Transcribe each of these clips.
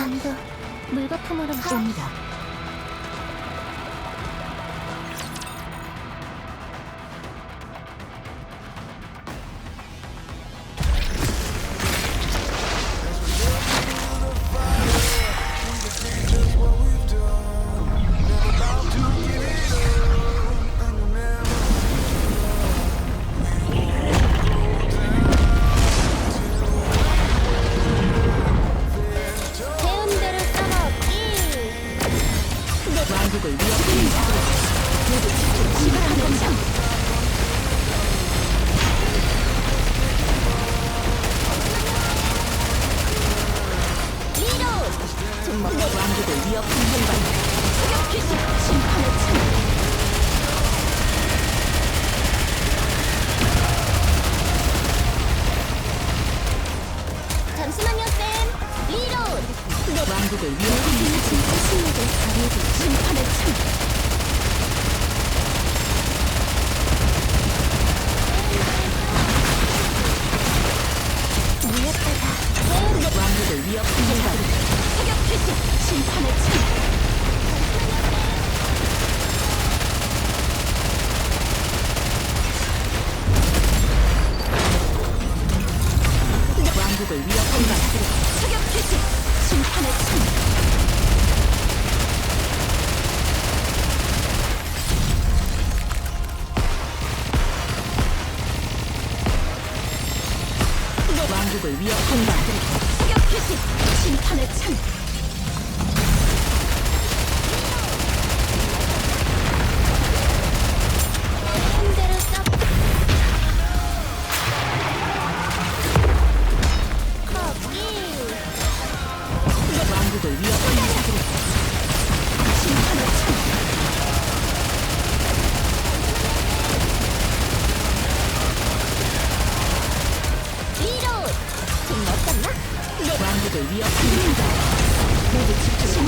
안돼 물거품으로 옵니다 위협하는 행방 사격 기술 심판의 창 잠시만요 쌤 위로 왕국을 위협하는 진짜 실력을 발휘해줄 심판의 자들 사격 기술 심판의 창 왕국을 자들 사격 기술 심판의 창 왕국을 자들 사격 기술 심판의 창 위협하는 자 모두 집중.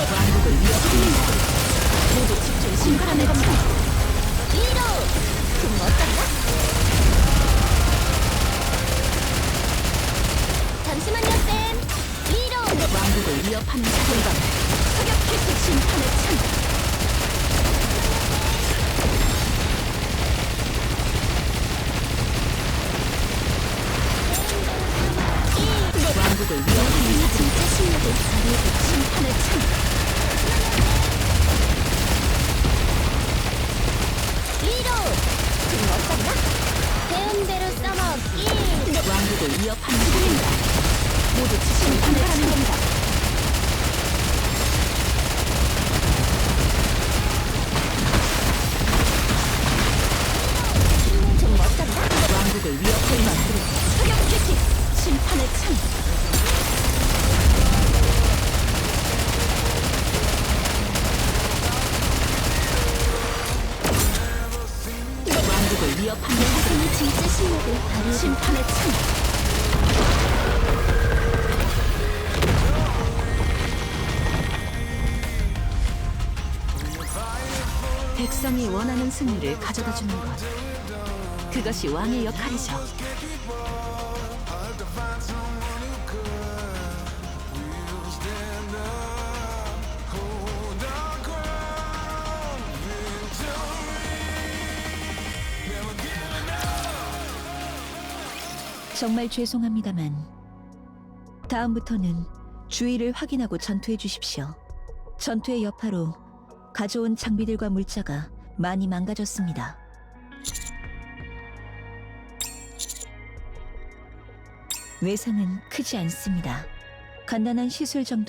왕국을 위협하는 자 모두 집중. 어떤가? 잠시만요 쌤. 왕국을 위협하는 사격 기술 심판의 창 왕국을 위협하는 진짜 실력을 발휘해줄 심판의 창 위로 좀 어떤가? 배운 대로 써먹기 왕국을 위협하는 자들과 모두 심판의 창좀 실력을 발휘해줄 심판의 창 백성이 원하는 승리를 가져다 주는 것. 그것이 왕의 역할이죠 정말 죄송합니다만 다음부터는 주의를 확인하고 전투해 주십시오. 전투의 여파로 가져온 장비들과 물자가 많이 망가졌습니다. 외상은 크지 않습니다. 간단한 시술 정도